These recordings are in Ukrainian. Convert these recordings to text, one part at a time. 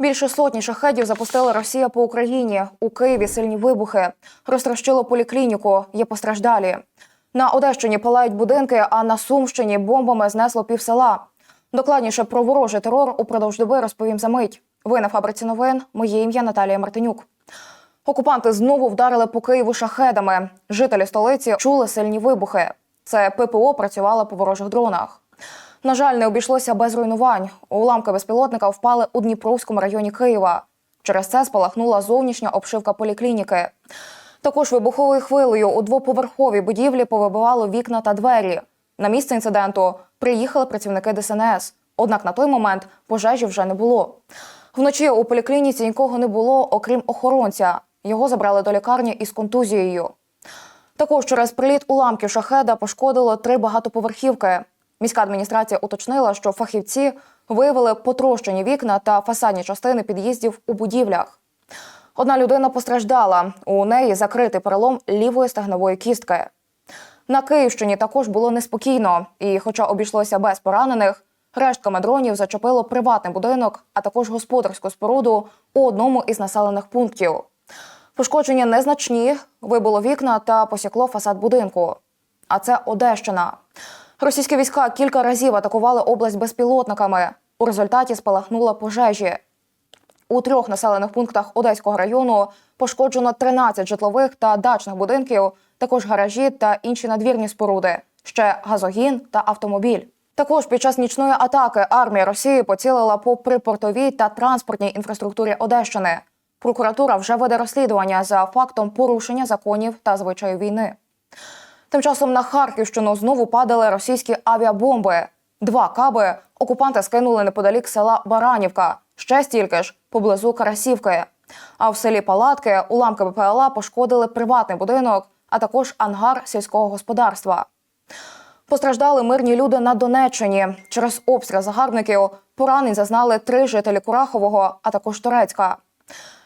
Більше сотні шахедів запустила Росія по Україні. У Києві сильні вибухи. Розтрощило поліклініку. Є постраждалі. На Одещині палають будинки, а на Сумщині бомбами знесло пів села. Докладніше про ворожий терор упродовж доби розповім за мить. Ви на фабриці новин. Моє ім'я Наталія Мартинюк. Окупанти знову вдарили по Києву шахедами. Жителі столиці чули сильні вибухи. Це ППО працювало по ворожих дронах. На жаль, не обійшлося без руйнувань. Уламки безпілотника впали у Дніпровському районі Києва. Через це спалахнула зовнішня обшивка поліклініки. Також вибуховою хвилею у двоповерховій будівлі повибивало вікна та двері. На місце інциденту приїхали працівники ДСНС. Однак на той момент пожежі вже не було. Вночі у поліклініці нікого не було, окрім охоронця. Його забрали до лікарні із контузією. Також через приліт уламків шахеда пошкодило три багатоповерхівки. Міська адміністрація уточнила, що фахівці виявили потрощені вікна та фасадні частини під'їздів у будівлях. Одна людина постраждала. У неї закритий перелом лівої стегнової кістки. На Київщині також було неспокійно, і, хоча обійшлося без поранених, рештками дронів зачепило приватний будинок, а також господарську споруду у одному із населених пунктів. Пошкодження незначні, вибило вікна та посікло фасад будинку. А це Одещина. Російські війська кілька разів атакували область безпілотниками. У результаті спалахнула пожежі. У трьох населених пунктах Одеського району пошкоджено 13 житлових та дачних будинків, також гаражі та інші надвірні споруди, ще газогін та автомобіль. Також під час нічної атаки армія Росії поцілила по припортовій та транспортній інфраструктурі Одещини. Прокуратура вже веде розслідування за фактом порушення законів та звичаю війни. Тим часом на Харківщину знову падали російські авіабомби. Два каби окупанти скинули неподалік села Баранівка, ще стільки ж поблизу Карасівки. А в селі Палатки уламки БПЛА пошкодили приватний будинок, а також ангар сільського господарства. Постраждали мирні люди на Донеччині. Через обстріл загарбників поранень зазнали три жителі Курахового, а також Торецька.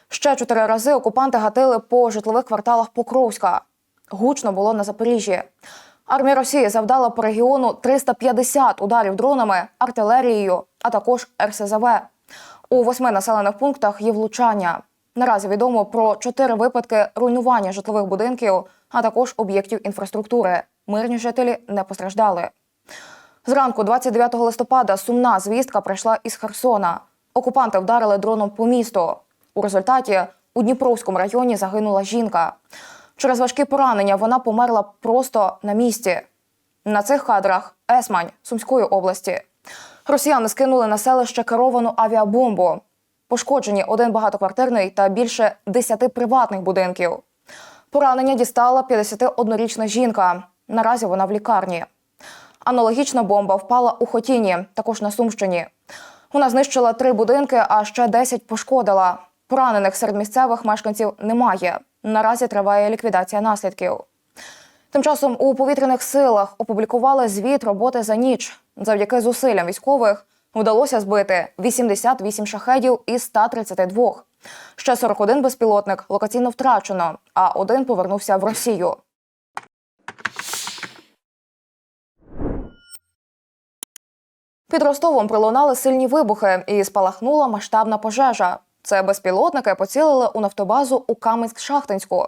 Ще чотири рази окупанти гатили по житлових кварталах Покровська. Гучно було на Запоріжжі. Армія Росії завдала по регіону 350 ударів дронами, артилерією, а також РСЗВ. У восьми населених пунктах є влучання. Наразі відомо про чотири випадки руйнування житлових будинків, а також об'єктів інфраструктури. Мирні жителі не постраждали. Зранку, 29 листопада, сумна звістка прийшла із Херсона. Окупанти вдарили дроном по місту. У результаті у Дніпровському районі загинула жінка. Через важкі поранення вона померла просто на місці. На цих кадрах Есмань Сумської області. Росіяни скинули на селище керовану авіабомбу. Пошкоджені один багатоквартирний та більше 10 приватних будинків. Поранення дістала 51-річна жінка. Наразі вона в лікарні. Аналогічна бомба впала у Хотіні, також на Сумщині. Вона знищила три будинки, а ще 10 пошкодила. Поранених серед місцевих мешканців немає. Наразі триває ліквідація наслідків. Тим часом у повітряних силах опублікували звіт роботи за ніч. Завдяки зусиллям військових вдалося збити 88 шахедів із 132. Ще 41 безпілотник локаційно втрачено, а один повернувся в Росію. Під Ростовом пролунали сильні вибухи і спалахнула масштабна пожежа. Це безпілотники поцілили у нафтобазу у Каменськ-Шахтинську.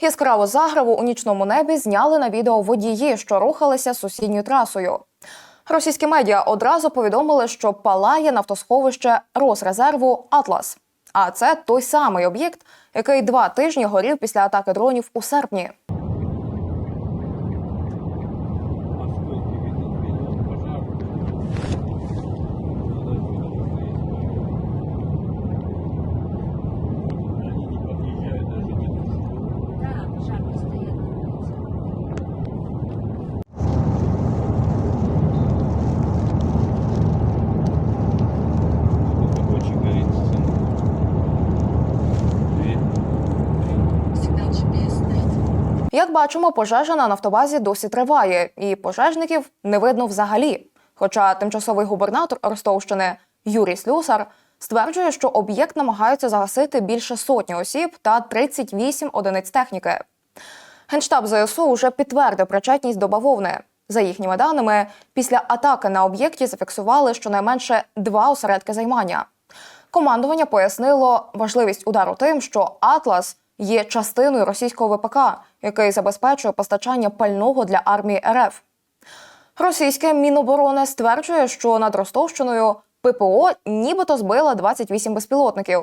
Яскраву заграву у нічному небі зняли на відео водії, що рухалися сусідньою трасою. Російські медіа одразу повідомили, що палає нафтосховище Росрезерву Атлас. А це той самий об'єкт, який два тижні горів після атаки дронів у серпні. Бачимо, пожежа на нафтобазі досі триває, і пожежників не видно взагалі. Хоча тимчасовий губернатор Ростовщини Юрій Слюсар стверджує, що об'єкт намагаються загасити більше сотні осіб та 38 одиниць техніки. Генштаб ЗСУ вже підтвердив причетність до бавовни. За їхніми даними, після атаки на об'єкті зафіксували щонайменше два осередки займання. Командування пояснило важливість удару тим, що Атлас є частиною російського ВПК, який забезпечує постачання пального для армії РФ. Російське Міноборони стверджує, що над Ростовщиною ППО нібито збила 28 безпілотників.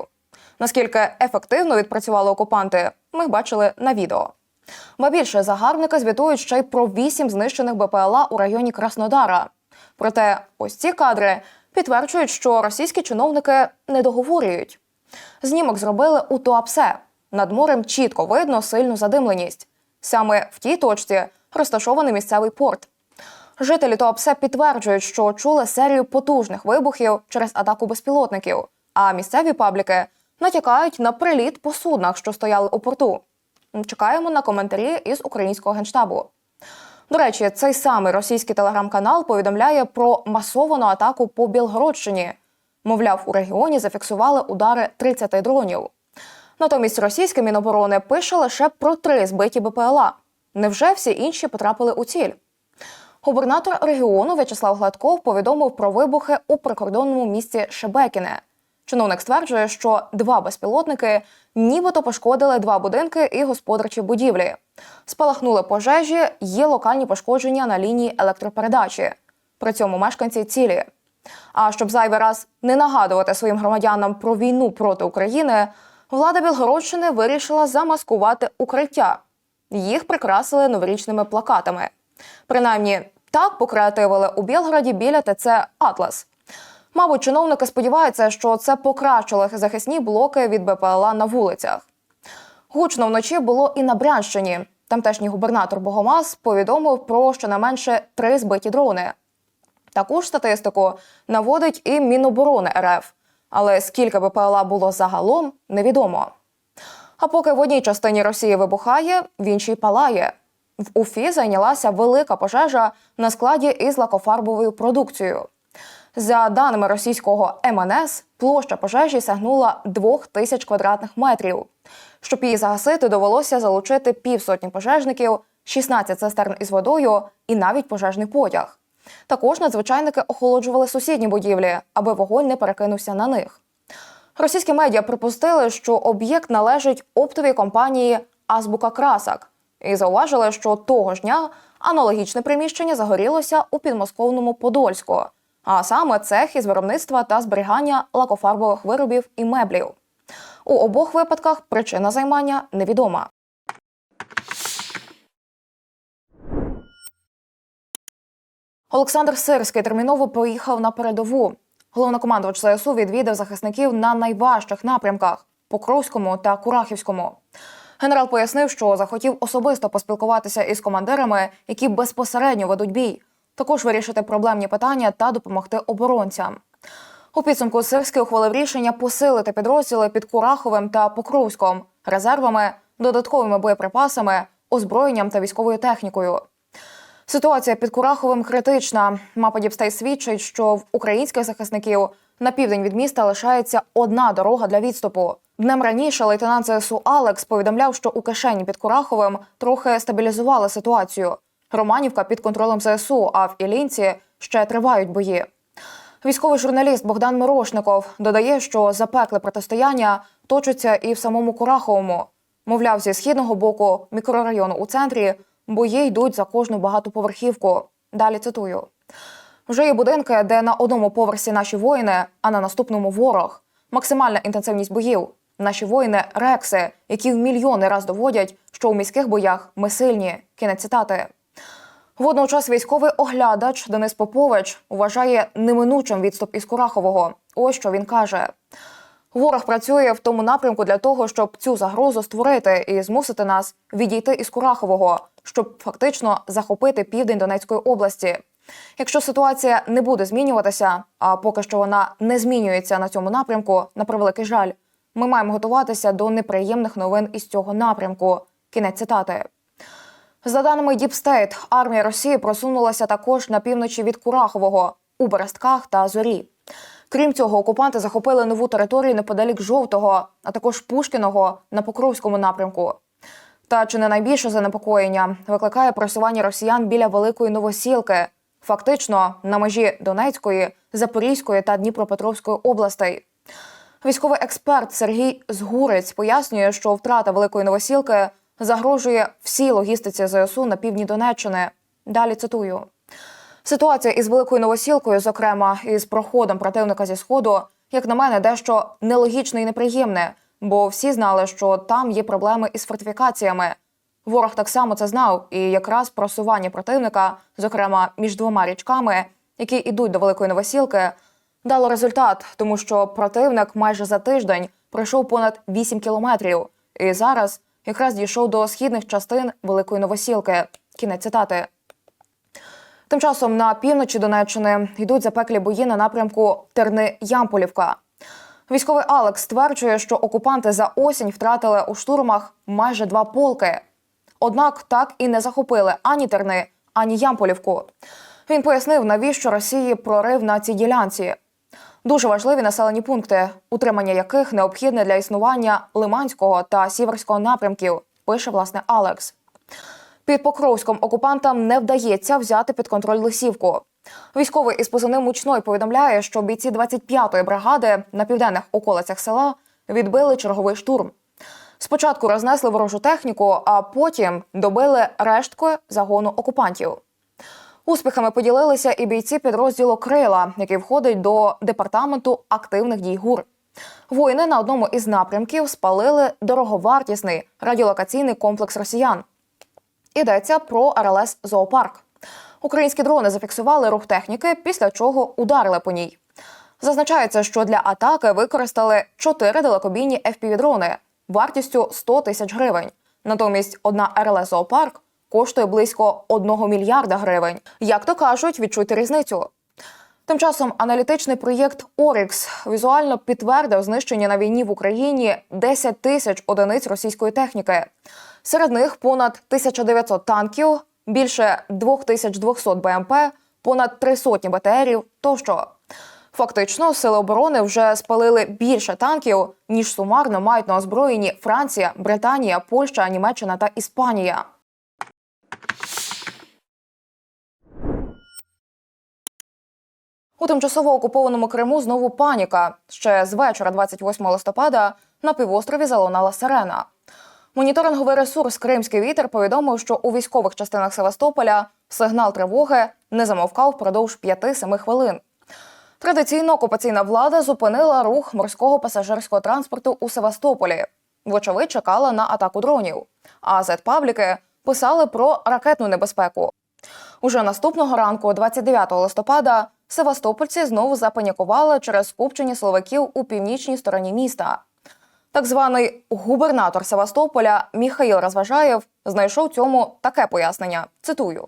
Наскільки ефективно відпрацювали окупанти, ми бачили на відео. Ба більше загарбники звітують ще й про вісім знищених БПЛА у районі Краснодара. Проте ось ці кадри підтверджують, що російські чиновники не договорюють. Знімок зробили у Туапсе. Над морем чітко видно сильну задимленість. Саме в тій точці розташований місцевий порт. Жителі Туапсе підтверджують, що чули серію потужних вибухів через атаку безпілотників, а місцеві пабліки натякають на приліт по суднах, що стояли у порту. Чекаємо на коментарі із українського генштабу. До речі, цей самий російський телеграм-канал повідомляє про масовану атаку по Білгородщині. Мовляв, у регіоні зафіксували удари 30 дронів. Натомість російське міноборони пише лише про три збиті БПЛА. Невже всі інші потрапили у ціль? Губернатор регіону В'ячеслав Гладков повідомив про вибухи у прикордонному місті Шебекіне. Чиновник стверджує, що два безпілотники нібито пошкодили два будинки і господарчі будівлі. Спалахнули пожежі, є локальні пошкодження на лінії електропередачі. При цьому мешканці цілі. А щоб зайвий раз не нагадувати своїм громадянам про війну проти України, влада Білгородщини вирішила замаскувати укриття. Їх прикрасили новорічними плакатами. Принаймні, так покреативили у Білгороді біля ТЦ Атлас. Мабуть, чиновники сподіваються, що це покращило захисні блоки від БПЛА на вулицях. Гучно вночі було і на Брянщині. Тамтешній губернатор Богомаз повідомив про щонайменше три збиті дрони. Таку ж статистику наводить і Міноборони РФ. Але скільки БПЛА було загалом, невідомо. А поки в одній частині Росії вибухає, в іншій палає. В Уфі зайнялася велика пожежа на складі із лакофарбовою продукцією. За даними російського МНС, площа пожежі сягнула 2 тисяч квадратних метрів. Щоб її загасити, довелося залучити півсотні пожежників, 16 цистерн із водою і навіть пожежний потяг. Також надзвичайники охолоджували сусідні будівлі, аби вогонь не перекинувся на них. Російські медіа припустили, що об'єкт належить оптовій компанії Азбука Красак і зауважили, що того ж дня аналогічне приміщення загорілося у підмосковному Подольську, а саме цех із виробництва та зберігання лакофарбових виробів і меблів. У обох випадках причина займання невідома. Олександр Сирський терміново поїхав на передову. Головнокомандувач ЗСУ відвідав захисників на найважчих напрямках Покровському та Курахівському. Генерал пояснив, що захотів особисто поспілкуватися із командирами, які безпосередньо ведуть бій, також вирішити проблемні питання та допомогти оборонцям. У підсумку Сирський ухвалив рішення посилити підрозділи під Кураховим та Покровськом резервами, додатковими боєприпасами, озброєнням та військовою технікою. Ситуація під Кураховим критична. Мапа Діпстей свідчить, що в українських захисників на південь від міста лишається одна дорога для відступу. Днем раніше лейтенант ЗСУ Алекс повідомляв, що у кишені під Кураховим трохи стабілізували ситуацію. Романівка під контролем ЗСУ, а в Ілінці ще тривають бої. Військовий журналіст Богдан Мирошников додає, що запекле протистояння точиться і в самому Кураховому. Мовляв, зі східного боку мікрорайону у центрі бої йдуть за кожну багатоповерхівку. Далі цитую: вже є будинки, де на одному поверсі наші воїни, а на наступному ворог. Максимальна інтенсивність боїв. Наші воїни рекси, які в мільйони раз доводять, що у міських боях ми сильні. Кінець цитати. Водночас військовий оглядач Денис Попович вважає неминучим відступ із Курахового. Ось що він каже: ворог працює в тому напрямку для того, щоб цю загрозу створити і змусити нас відійти із Курахового, щоб фактично захопити південь Донецької області. Якщо ситуація не буде змінюватися, а поки що вона не змінюється на цьому напрямку, на превеликий жаль, ми маємо готуватися до неприємних новин із цього напрямку. Кінець цитати. За даними Діпстейт, армія Росії просунулася також на півночі від Курахового у Берестках та Зорі. Крім цього, окупанти захопили нову територію неподалік жовтого, а також Пушкіного на Покровському напрямку. Та чи не найбільше занепокоєння викликає просування росіян біля великої новосілки, фактично на межі Донецької, Запорізької та Дніпропетровської областей. Військовий експерт Сергій Згурець пояснює, що втрата великої новосілки загрожує всій логістиці ЗСУ на півдні Донеччини. Далі цитую. Ситуація із великою новосілкою, зокрема із проходом противника зі сходу, як на мене, дещо нелогічне і неприємне, бо всі знали, що там є проблеми із фортифікаціями. Ворог так само це знав, і якраз просування противника, зокрема між двома річками, які йдуть до великої новосілки, дало результат, тому що противник майже за тиждень пройшов понад 8 кілометрів, і зараз якраз дійшов до східних частин великої новосілки. Кінець цитати. Тим часом на півночі Донеччини йдуть запеклі бої на напрямку Терни-Ямполівка. Військовий Алекс стверджує, що окупанти за осінь втратили у штурмах майже два полки. Однак так і не захопили ані Терни, ані Ямполівку. Він пояснив, навіщо Росії прорив на цій ділянці. Дуже важливі населені пункти, утримання яких необхідне для існування Лиманського та Сіверського напрямків, пише власне Алекс. Під Покровськом окупантам не вдається взяти під контроль Лисівку. Військовий із позивним «Мучной» повідомляє, що бійці 25-ї бригади на південних околицях села відбили черговий штурм. Спочатку рознесли ворожу техніку, а потім добили решткою загону окупантів. Успіхами поділилися і бійці підрозділу Крила, який входить до департаменту активних дій ГУР. Воїни на одному із напрямків спалили дороговартісний радіолокаційний комплекс росіян. Йдеться про РЛС Зоопарк. Українські дрони зафіксували рух техніки, після чого ударили по ній. Зазначається, що для атаки використали чотири далекобійні FPV-дрони вартістю 100 тисяч гривень. Натомість одна РЛС Зоопарк коштує близько 1 мільярда гривень. Як то кажуть, відчуйте різницю. Тим часом аналітичний проєкт Орікс візуально підтвердив знищення на війні в Україні 10 тисяч одиниць російської техніки. Серед них понад 1900 танків, більше 2200 БМП, понад три сотні БТРів тощо. Фактично, сили оборони вже спалили більше танків, ніж сумарно мають на озброєнні Франція, Британія, Польща, Німеччина та Іспанія. У тимчасово окупованому Криму знову паніка. Ще з вечора 28 листопада на півострові залунала сирена. Моніторинговий ресурс Кримський вітер повідомив, що у військових частинах Севастополя сигнал тривоги не замовкав впродовж 5-7 хвилин. Традиційно окупаційна влада зупинила рух морського пасажирського транспорту у Севастополі. Вочевидь, чекала на атаку дронів. А зет-пабліки писали про ракетну небезпеку. Уже наступного ранку, 29 листопада, севастопольці знову запанікували через скупчення силовиків у північній стороні міста. Так званий губернатор Севастополя Міхаїл Розважаєв знайшов цьому таке пояснення. Цитую.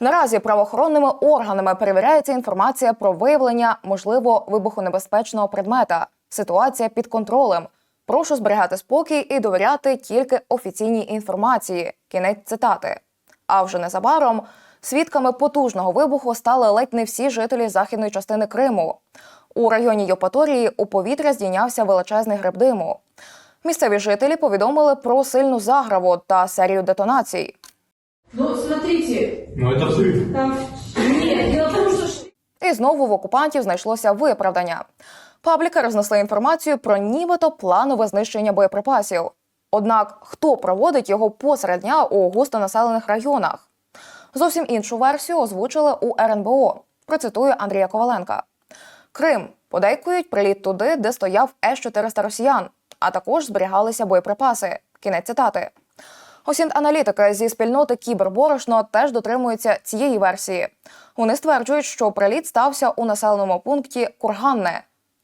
Наразі правоохоронними органами перевіряється інформація про виявлення можливо вибухонебезпечного предмета. Ситуація під контролем. Прошу зберігати спокій і довіряти тільки офіційній інформації. Кінець цитати. А вже незабаром свідками потужного вибуху стали ледь не всі жителі західної частини Криму. У районі Йопаторії у повітря здійнявся величезний гриб диму. Місцеві жителі повідомили про сильну заграву та серію детонацій. Ну, смотрите, Ну это взрыв. там... Нет, дело в том, что... І знову в окупантів знайшлося виправдання. Пабліки рознесли інформацію про нібито планове знищення боєприпасів. Однак хто проводить його посеред дня у густонаселених районах? Зовсім іншу версію озвучили у РНБО. Процитую Андрія Коваленка. Крим подейкують приліт туди, де стояв С-400 росіян, а також зберігалися боєприпаси. Кінець цитати. Осінт-аналітики зі спільноти Кіберборошно теж дотримуються цієї версії. Вони стверджують, що приліт стався у населеному пункті Курганне.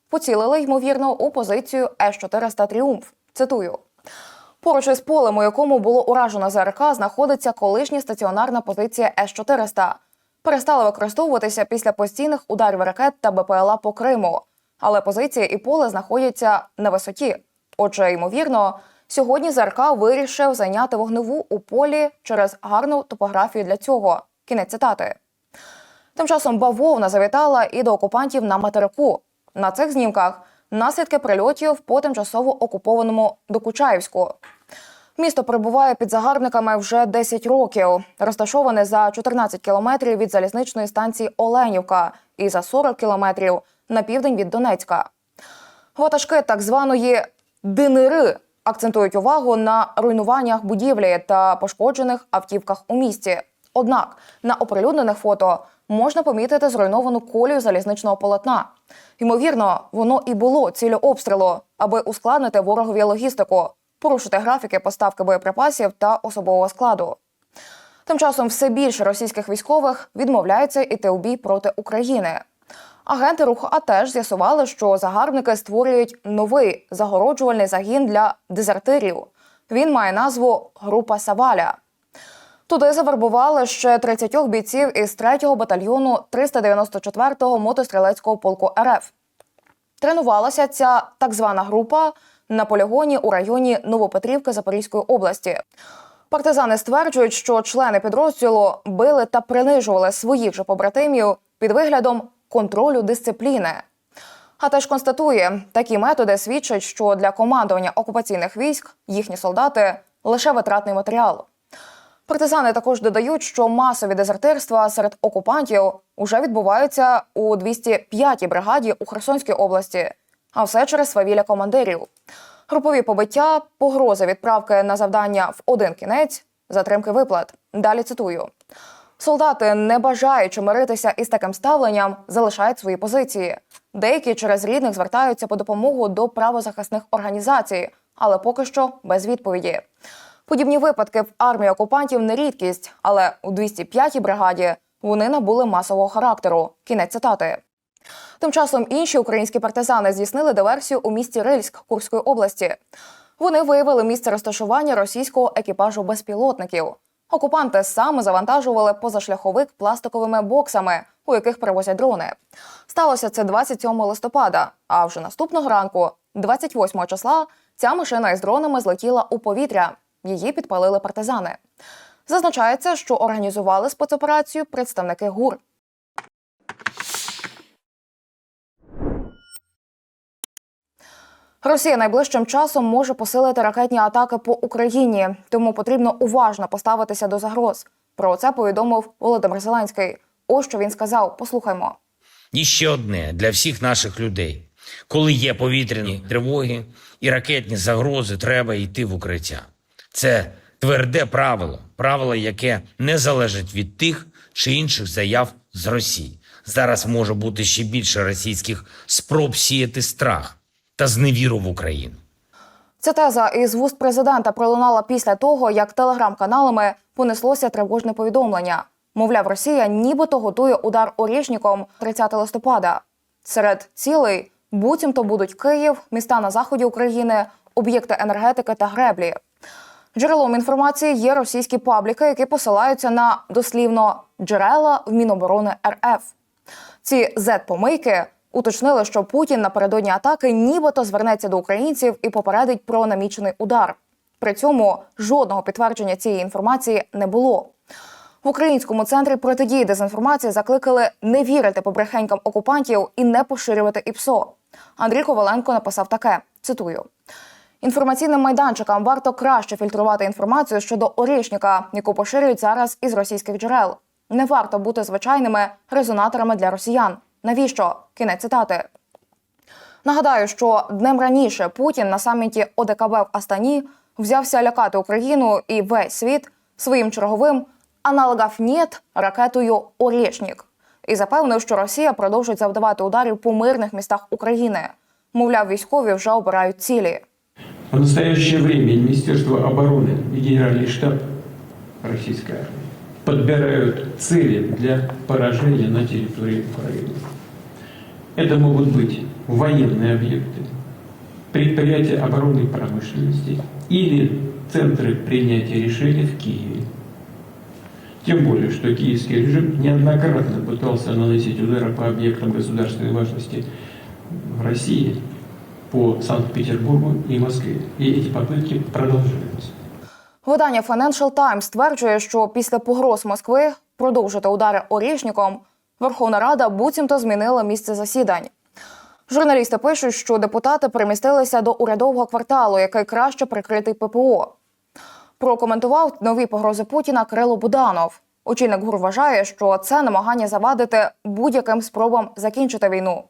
Поцілили, ймовірно, у позицію С-400 Тріумф. Цитую. Поруч із полем, у якому було уражено ЗРК, знаходиться колишня стаціонарна позиція С-400. Перестали використовуватися після постійних ударів ракет та БПЛА по Криму. Але позиція і поле знаходяться на висоті. Отже, ймовірно, сьогодні ЗРК вирішив зайняти вогневу у полі через гарну топографію для цього. Кінець цитати. Тим часом бавовна завітала і до окупантів на материку. На цих знімках наслідки прильотів по тимчасово окупованому Докучаївську. Місто перебуває під загарбниками вже 10 років. Розташоване за 14 кілометрів від залізничної станції Оленівка і за 40 кілометрів на південь від Донецька. Ватажки так званої ДНР акцентують увагу на руйнуваннях будівлі та пошкоджених автівках у місті. Однак на оприлюднених фото можна помітити зруйновану колію залізничного полотна. Ймовірно, воно і було цілю обстрілу, аби ускладнити ворогові логістику, порушити графіки поставки боєприпасів та особового складу. Тим часом все більше російських військових відмовляються йти у бій проти України. Агенти руху АТЕШ з'ясували, що загарбники створюють новий загороджувальний загін для дезертирів. Він має назву Група Саваля. Туди завербували ще 30 бійців із 3-го батальйону 394-го мотострілецького полку РФ. Тренувалася ця так звана група на полігоні у районі Новопетрівки Запорізької області. Партизани стверджують, що члени підрозділу били та принижували своїх же побратимів під виглядом контролю дисципліни. А теж констатує, такі методи свідчать, що для командування окупаційних військ їхні солдати лише витратний матеріал. Партизани також додають, що масові дезертирства серед окупантів уже відбуваються у 205-й бригаді у Херсонській області, а все через свавілля командирів. Групові побиття, погрози відправки на завдання в один кінець, затримки виплат. Далі цитую. Солдати, не бажаючи миритися із таким ставленням, залишають свої позиції. Деякі через рідних звертаються по допомогу до правозахисних організацій, але поки що без відповіді. Подібні випадки в армії окупантів не рідкість, але у 205-й бригаді вони набули масового характеру. Кінець цитати. Тим часом інші українські партизани здійснили диверсію у місті Рильськ Курської області. Вони виявили місце розташування російського екіпажу безпілотників. Окупанти саме завантажували позашляховик пластиковими боксами, у яких перевозять дрони. Сталося це 27 листопада. А вже наступного ранку, 28 числа, ця машина із дронами злетіла у повітря. Її підпалили партизани. Зазначається, що організували спецоперацію представники ГУР. Росія найближчим часом може посилити ракетні атаки по Україні, тому потрібно уважно поставитися до загроз. Про це повідомив Володимир Зеленський. Ось що він сказав. Послухаймо. І ще одне для всіх наших людей. Коли є повітряні тривоги і ракетні загрози, треба йти в укриття. Це тверде правило, правило, яке не залежить від тих чи інших заяв з Росії. Зараз може бути ще більше російських спроб сіяти страх та зневіру в Україну. Ця теза із вуст президента пролунала після того, як телеграм-каналами понеслося тривожне повідомлення. Мовляв, Росія нібито готує удар орішником 30 листопада. Серед цілей буцімто будуть Київ, міста на заході України, об'єкти енергетики та греблі. Джерелом інформації є російські пабліки, які посилаються на дослівно джерела в Міноборони РФ. Ці зет-помийки уточнили, що Путін напередодні атаки нібито звернеться до українців і попередить про намічений удар. При цьому жодного підтвердження цієї інформації не було. В українському центрі протидії дезінформації закликали не вірити побрехенькам окупантів і не поширювати ІПСО. Андрій Коваленко написав таке: цитую. Інформаційним майданчикам варто краще фільтрувати інформацію щодо Орішника, яку поширюють зараз із російських джерел. Не варто бути звичайними резонаторами для росіян. Навіщо? Кінець цитати. Нагадаю, що днем раніше Путін на саміті ОДКБ в Астані взявся лякати Україну і весь світ своїм черговим аналогов «Нєт» ракетою Орєшнік і запевнив, що Росія продовжить завдавати ударів по мирних містах України. Мовляв, військові вже обирають цілі. В настоящее время Министерство обороны и Генеральный штаб российской армии подбирают цели для поражения на территории Украины. Это могут быть военные объекты, предприятия оборонной промышленности или центры принятия решений в Киеве. Тем более, что киевский режим неоднократно пытался наносить удары по объектам государственной важности в России, по Санкт-Петербургу и Москве. И эти попытки продолжаются. Видання Financial Times стверджує, що після погроз Москви продовжити удари орішником Верховна Рада буцімто змінила місце засідань. Журналісти пишуть, що депутати перемістилися до урядового кварталу, який краще прикритий ППО. Прокоментував нові погрози Путіна Кирило Буданов. Очільник ГУР вважає, що це намагання завадити будь-яким спробам закінчити війну.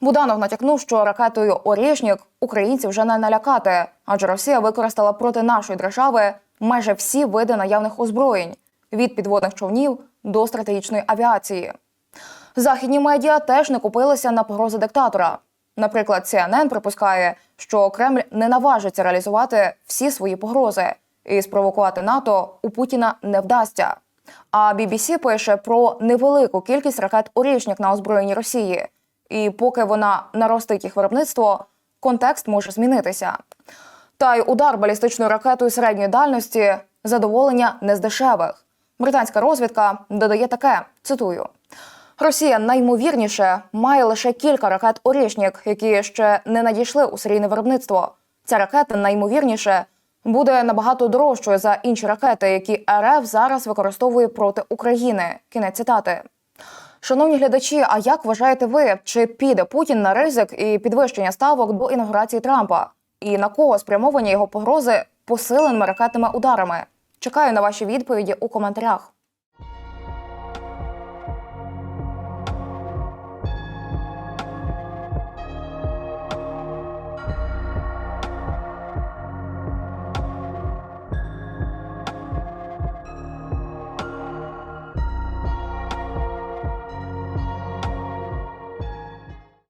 Буданов натякнув, що ракетою Орішнік українців вже не налякати, адже Росія використала проти нашої держави майже всі види наявних озброєнь від підводних човнів до стратегічної авіації. Західні медіа теж не купилися на погрози диктатора. Наприклад, CNN припускає, що Кремль не наважиться реалізувати всі свої погрози і спровокувати НАТО у Путіна не вдасться. А BBC пише про невелику кількість ракет «Орішнік» на озброєнні Росії. І поки вона наростить їх виробництво, контекст може змінитися. Та й удар балістичною ракетою середньої дальності задоволення не з дешевих. Британська розвідка додає таке: цитую. Росія наймовірніше має лише кілька ракет Орішнік, які ще не надійшли у серійне виробництво. Ця ракета наймовірніше буде набагато дорожчою за інші ракети, які РФ зараз використовує проти України. Кінець цитати. Шановні глядачі, а як вважаєте ви, чи піде Путін на ризик і підвищення ставок до інаугурації Трампа? І на кого спрямовані його погрози посиленими ракетними ударами? Чекаю на ваші відповіді у коментарях.